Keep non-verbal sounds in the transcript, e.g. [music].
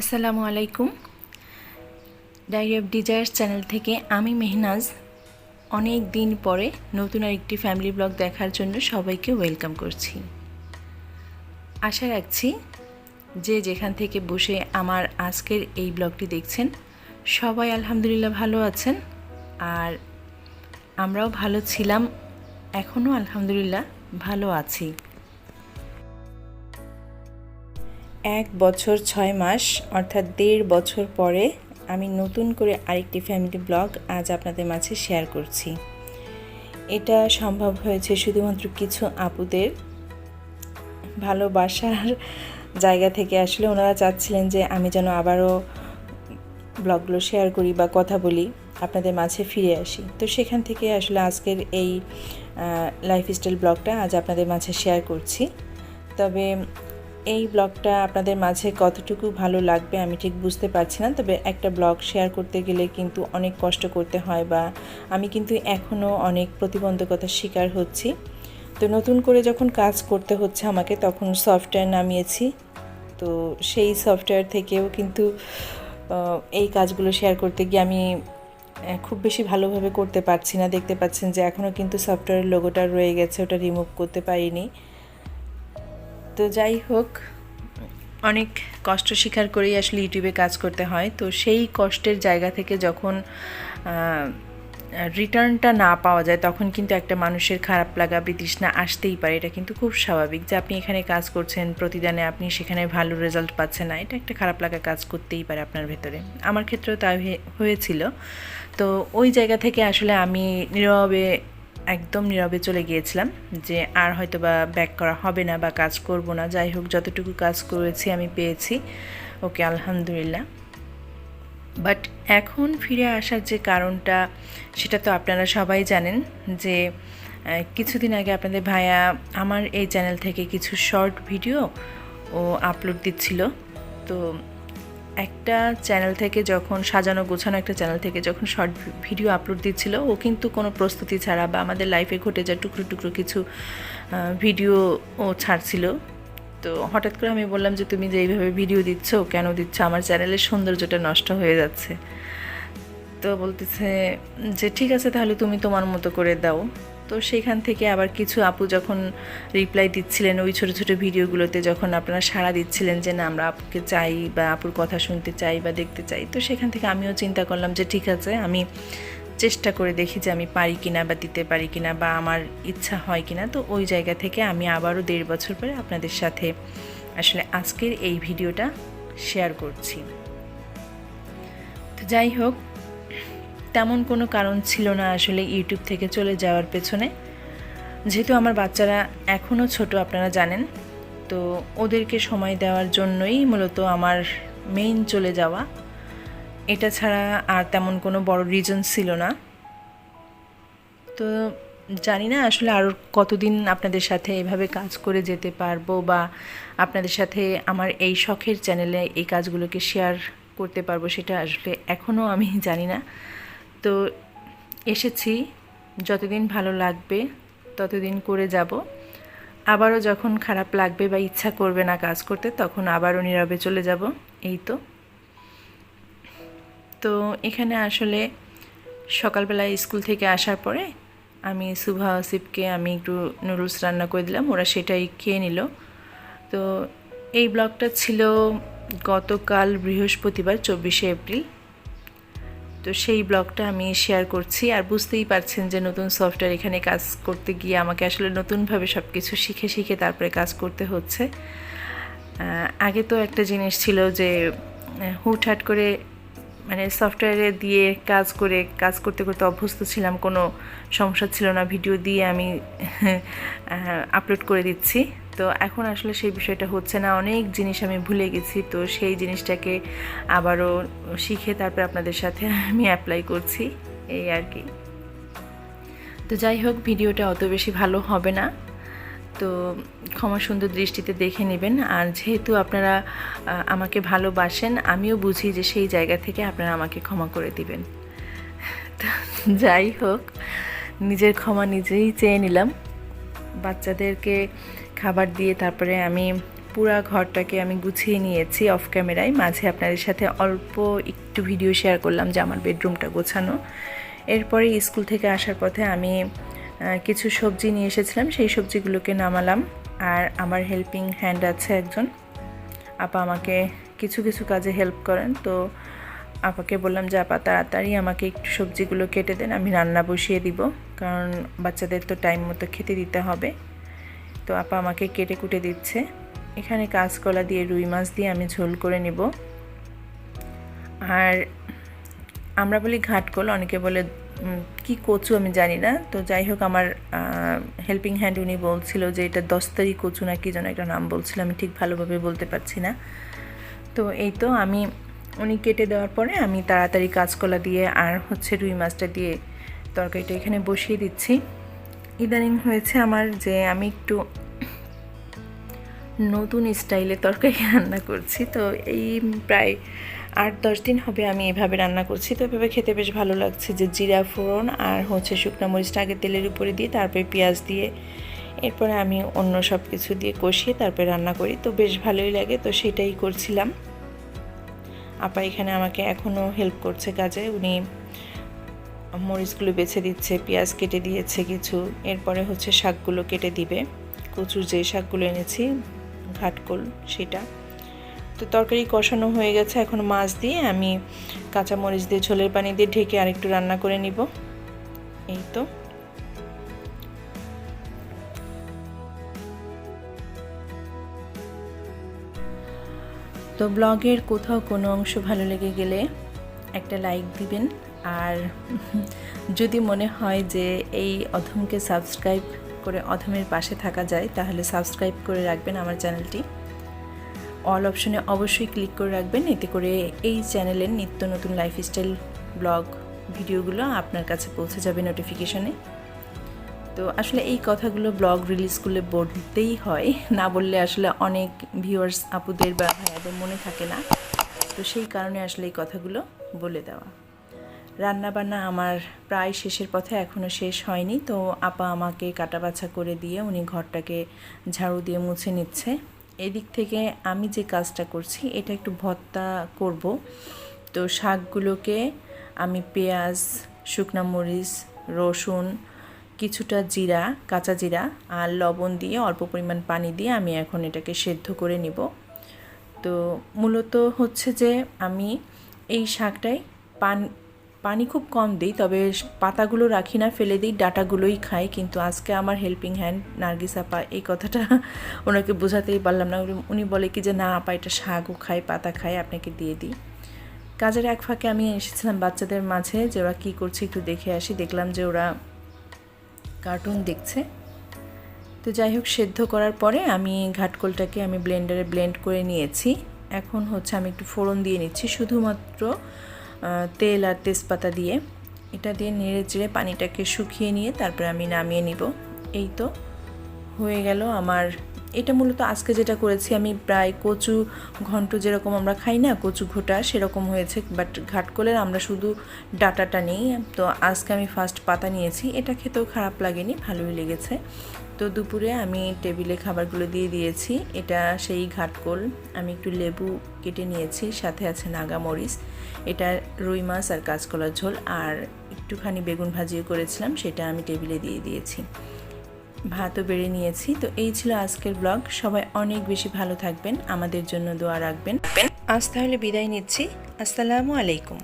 আসসালামু আলাইকুম। Diary of desires channel থেকে আমি মেহনাজ। অনেক দিন পরে নতুন আরেকটি ফ্যামিলি ব্লগ দেখার জন্য সবাইকে ওয়েলকাম করছি। আশা রাখছি যে যেখান থেকে বসে আমার আজকের এই ব্লগটি দেখছেন, সবাই আলহামদুলিল্লাহ ভালো আছেন। আর আমরাও ভালো ছিলাম এখনও আলহামদুলিল্লাহ ভালো আছি। এক বছর ছয় মাস, অর্থাৎ দেড় বছর পরে আমি নতুন করে আরেকটি ফ্যামিলি ব্লগ আজ আপনাদের মাঝে শেয়ার করছি। এটা সম্ভব হয়েছে শুধুমাত্র কিছু আপুদের ভালোবাসার জায়গা থেকে। আসলে ওনারা চাচ্ছিলেন যে আমি যেন আবারও ব্লগগুলো শেয়ার করি বা কথা বলি, আপনাদের মাঝে ফিরে আসি। তো সেখান থেকে আসলে আজকের এই লাইফস্টাইল ব্লগটা আজ আপনাদের মাঝে শেয়ার করছি। তবে এই ব্লগটা আপনাদের মাঝে কতটুকু ভালো লাগবে আমি ঠিক বুঝতে পারছি না, তবে একটা ব্লগ শেয়ার করতে গেলে কিন্তু অনেক কষ্ট করতে হয় বা আমি কিন্তু এখনও অনেক প্রতিবন্ধকতার শিকার হচ্ছি। তো নতুন করে যখন কাজ করতে হচ্ছে আমাকে, তখন সফটওয়্যার নামিয়েছি। তো সেই সফটওয়্যার থেকেও কিন্তু এই কাজগুলো শেয়ার করতে গিয়ে আমি খুব বেশি ভালোভাবে করতে পারছি না। দেখতে পাচ্ছেন যে এখনও কিন্তু সফটওয়্যারের লোগোটা রয়ে গেছে, ওটা রিমুভ করতে পারিনি। তো যাই হোক, অনেক কষ্ট স্বীকার করেই আসলে ইউটিউবে কাজ করতে হয়। তো সেই কষ্টের জায়গা থেকে যখন রিটার্নটা না পাওয়া যায়, তখন কিন্তু একটা মানুষের খারাপ লাগা, বিতৃষ্ণা আসতেই পারে। এটা কিন্তু খুব স্বাভাবিক যে আপনি এখানে কাজ করছেন, প্রতিদানে আপনি সেখানে ভালো রেজাল্ট পাচ্ছেন না। এটা একটা খারাপ লাগা কাজ করতেই পারে আপনার ভেতরে। আমার ক্ষেত্রেও তাই হয়েছিল। তো ওই জায়গা থেকে আসলে আমি নীরবে একদম নীরবে চলে গিয়েছিলাম যে আর হয়তো বা ব্যাক করা হবে না বা কাজ করব না। যাই হোক, যতটুকু কাজ করেছি আমি পেয়েছি। ওকে, আলহামদুলিল্লাহ। বাট এখন ফিরে আসার যে কারণটা, সেটা তো আপনারা সবাই জানেন যে কিছুদিন আগে আপনাদের ভাইয়া আমার এই চ্যানেল থেকে কিছু শর্ট ভিডিও ও আপলোড দিচ্ছিল। তো একটা চ্যানেল থেকে যখন সাজানো, গোছানো একটা চ্যানেল থেকে যখন শর্ট ভিডিও আপলোড দিচ্ছিল, ও কিন্তু কোনো প্রস্তুতি ছাড়া বা আমাদের লাইফে ঘটে যা টুকরো টুকরো কিছু ভিডিও ও ছাড়ছিল। তো হঠাৎ করে আমি বললাম যে, তুমি যে এইভাবে ভিডিও দিচ্ছ, কেন দিচ্ছ? আমার চ্যানেলের সৌন্দর্যটা নষ্ট হয়ে যাচ্ছে। তো বলতেছে যে, ঠিক আছে, তাহলে তুমি তোমার মতো করে দাও। তো সেইখান থেকে আবার কিছু আপু যখন রিপ্লাই দিচ্ছিলেন, ওই ছোটো ছোটো ভিডিওগুলোতে যখন আপনারা সাড়া দিচ্ছিলেন যে না, আমরা আপুকে চাই বা আপুর কথা শুনতে চাই বা দেখতে চাই, তো সেখান থেকে আমিও চিন্তা করলাম যে ঠিক আছে, আমি চেষ্টা করে দেখি যে আমি পারি কিনা বা দিতে পারি কিনা বা আমার ইচ্ছা হয় কিনা। তো ওই জায়গা থেকে আমি আবারও দেড় বছর পরে আপনাদের সাথে আসলে আজকের এই ভিডিওটা শেয়ার করছি। তো যাই হোক তেমন কোনো কারণ ছিল না আসলে ইউটিউব থেকে চলে যাওয়ার পেছনে। যেহেতু আমার বাচ্চারা এখনও ছোট, আপনারা জানেন। তো ওদেরকে সময় দেওয়ার জন্যই মূলত আমার মেইন চলে যাওয়া। এটা ছাড়া আর তেমন কোনো বড় রিজন ছিল না। তো জানি না আসলে আরও কতদিন আপনাদের সাথে এভাবে কাজ করে যেতে পারব বা আপনাদের সাথে আমার এই শখের চ্যানেলে এই কাজগুলোকে শেয়ার করতে পারব সেটা আসলে এখনও আমি জানি না। তো এসেছি, যতদিন ভালো লাগবে, ততদিন করে যাব। আবারও যখন খারাপ লাগবে বা ইচ্ছা করবে না কাজ করতে, তখন আবারও নীরবে চলে যাব। এই তো। তো এখানে আসলে সকালবেলায় স্কুল থেকে আসার পরে আমি সুভা আসিফকে আমি একটু নুডলস রান্না করে দিলাম, ওরা সেটাই খেয়ে নিল। তো এই ব্লগটা ছিল গতকাল বৃহস্পতিবার, চব্বিশে এপ্রিল। তো সেই ব্লগটা আমি শেয়ার করছি। আর বুঝতেই পারছেন যে নতুন সফটওয়্যার এখানে কাজ করতে গিয়ে আমাকে আসলে নতুনভাবে সব কিছু শিখে শিখে তারপরে কাজ করতে হচ্ছে। আগে তো একটা জিনিস ছিল যে হুটহাট করে মানে সফটওয়্যারে দিয়ে কাজ করে, কাজ করতে করতে অভ্যস্ত ছিলাম। কোনো সমস্যা ছিল না ভিডিও দিয়ে আমি [laughs] আপলোড করে দিচ্ছি। তো এখন আসলে সেই বিষয়টা হচ্ছে না। অনেক জিনিস আমি ভুলে গেছি, তো সেই জিনিসটাকে আবারও শিখে তারপরে আপনাদের সাথে আমি অ্যাপ্লাই করছি, এই আর কি। তো যাই হোক, ভিডিওটা অত বেশি ভালো হবে না। তো ক্ষমা সুন্দর দৃষ্টিতে দেখে নেবেন। আর যেহেতু আপনারা আমাকে ভালোবাসেন, আমিও বুঝি যে সেই জায়গা থেকে আপনারা আমাকে ক্ষমা করে দিবেন। তো যাই হোক, নিজের ক্ষমা নিজেই চেয়ে নিলাম। বাচ্চাদেরকে খাবার দিয়ে তারপরে আমি পুরা ঘরটাকে আমি গুছিয়ে নিয়েছি অফ ক্যামেরায় মাঝে আপনাদের সাথে অল্প একটু ভিডিও শেয়ার করলাম যে আমার বেডরুমটা গোছানো। এরপরে স্কুল থেকে আসার পথে আমি কিছু সবজি নিয়ে এসেছিলাম। সেই সবজিগুলোকে নামালাম। আর আমার হেল্পিং হ্যান্ড আছে একজন। আপা আমাকে কিছু কিছু কাজে হেল্প করেন। তো আপাকে বললাম যে, আপা, তাড়াতাড়ি আমাকে একটু সবজিগুলো কেটে দেন। আমি রান্না বসিয়ে দিব। কারণ বাচ্চাদের তো টাইম মতো খেতে দিতে হবে। তো আপা আমাকে কেটে কুটে দিচ্ছে। এখানে কাঁচকলা দিয়ে রুই মাছ দিয়ে আমি ঝোল করে নেব। আর আমরা বলি ঘাটকল, অনেকে বলে কি কচু আমি জানি না। তো যাই হোক, আমার হেল্পিং হ্যান্ড উনি বলছিল যে এটা দস্তারি কচু না কি যেন একটা নাম বলছিল, আমি ঠিক ভালোভাবে বলতে পারছি না। তো এই তো আমি, উনি কেটে দেওয়ার পরে আমি তাড়াতাড়ি কাঁচকলা দিয়ে আর হচ্ছে রুই মাছটা দিয়ে তরকারিটা এখানে বসিয়ে দিচ্ছি। ইদানিং হয়েছে আমার যে আমি একটু নতুন স্টাইলে তরকারি রান্না করছি। তো এই প্রায় আট, দশ দিন হবে আমি এভাবে রান্না করছি। তো এভাবে খেতে বেশ ভালো লাগছে যে জিরা ফোড়ন আর হচ্ছে শুকনো মরিচটা আগে তেলের উপরে দিয়ে, তারপরে পেঁয়াজ দিয়ে, এরপরে আমি অন্য সব কিছু দিয়ে কষিয়ে তারপরে রান্না করি। তো বেশ ভালোই লাগে, তো সেটাই করছিলাম। আপা এখানে আমাকে এখনও হেল্প করছে কাজে। উনি মরিচগুলো বেছে দিচ্ছে, পেঁয়াজ কেটে দিয়েছে কিছু, এরপরে হচ্ছে শাকগুলো কেটে দিবে। কচুর যে শাকগুলো এনেছি, ঘাটকোল সেটা। তো তরকারি কষানো হয়ে গেছে, এখন মাছ দিয়ে আমি কাঁচা মরিচ দিয়ে ঝোলের পানি দিয়ে ঢেকে আরেকটু রান্না করে নিব। এই তো। তো ব্লগের কোথাও কোনো অংশ ভালো লেগে গেলে একটা লাইক দিবেন। আর [laughs] যদি মনে হয় যে এই অধমকে সাবস্ক্রাইব করে অধমের পাশে থাকা যায়, তাহলে সাবস্ক্রাইব করে রাখবেন আমার চ্যানেলটি। অল অপশনে অবশ্যই ক্লিক করে রাখবেন, এতে করে এই চ্যানেলের নিত্য নতুন লাইফস্টাইল, ব্লগ, ভিডিওগুলো আপনার কাছে পৌঁছে যাবে নোটিফিকেশনে। তো আসলে এই কথাগুলো ব্লগ রিলিজ করলে বলতেই হয়, না বললে আসলে অনেক ভিউয়ার্স, আপুদের বা ভাইয়াদের মনে থাকে না। তো সেই কারণে আসলে এই কথাগুলো বলে দেওয়া। রান্না বান্না আমার প্রায় শেষের পথে এখনও শেষ হয়নি। তো আপা আমাকে কাটা বাছা করে দিয়ে উনি ঘরটাকে ঝাড়ু দিয়ে মুছে নিচ্ছে। এদিক থেকে আমি যে কাজটা করছি, এটা একটু ভর্তা করব। তো শাকগুলোকে আমি পেঁয়াজ, শুকনা মরিচ, রসুন, কিছুটা জিরা, কাঁচা জিরা আর লবণ দিয়ে অল্প পরিমাণ পানি দিয়ে আমি এখন এটাকে সেদ্ধ করে নিব। তো মূলত হচ্ছে যে আমি এই শাকটায় পান পানি খুব কম দিই, তবে পাতাগুলো রাখি না, ফেলে দিই, ডাটাগুলোই খাই, কিন্তু আজকে আমার হেল্পিং হ্যান্ড নার্গিস আপা এই কথাটা [laughs] ওনাকে বোঝাতেই পারলাম না। উনি- বলে কি যে, না আপা, এটা শাকও খায় পাতা খায় আপনাকে দিয়ে দিই। কাজের এক ফাঁকে আমি এসেছিলাম বাচ্চাদের মাঝে যে ওরা কী করছে একটু দেখে আসি। দেখলাম যে ওরা কার্টুন দেখছে। তো যাই হোক, সেদ্ধ করার পরে আমি ঘাটকোলটাকে আমি ব্লেন্ডারে ব্লেন্ড করে নিয়েছি। এখন হচ্ছে আমি একটু ফোড়ন দিয়ে নিচ্ছি। শুধুমাত্র তেল আর তেজপাতা দিয়ে। এটা দিয়ে নেড়ে চেড়ে পানিটাকে শুকিয়ে নিয়ে তারপরে আমি নামিয়ে নিব। এই তো হয়ে গেল আমার। এটা মূলত আজকে যেটা করেছি, আমি প্রায় কচু ঘন্ট যেরকম আমরা খাই না, কচু ঘোটা সেরকম হয়েছে বাট ঘাটকলের আমরা শুধু ডাটাটা নেই। তো আজকে আমি ফার্স্ট পাতা নিয়েছি। এটা খেতেও খারাপ লাগেনি, ভালোই লেগেছে। তো দুপুরে আমি টেবিলে খাবারগুলো দিয়ে দিয়েছি। এটা সেই ঘাটকোল। আমি একটু লেবু কেটে নিয়েছি, সাথে আছে নাগামরিচ এটা রুই মাছ আর কাঁচকলার ঝোল। আর একটুখানি বেগুন ভাজিও করেছিলাম, সেটা আমি টেবিলে দিয়ে দিয়েছি। ভাতও বেড়ে নিয়েছি। তো এই ছিল আজকের ব্লগ। সবাই অনেক বেশি ভালো থাকবেন। আমাদের জন্য দোয়া রাখবেন। আজ তাহলে বিদায় নিচ্ছি। আসসালামু আলাইকুম।